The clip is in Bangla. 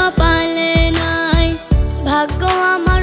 কপালে নাই। ভাগ্য আমার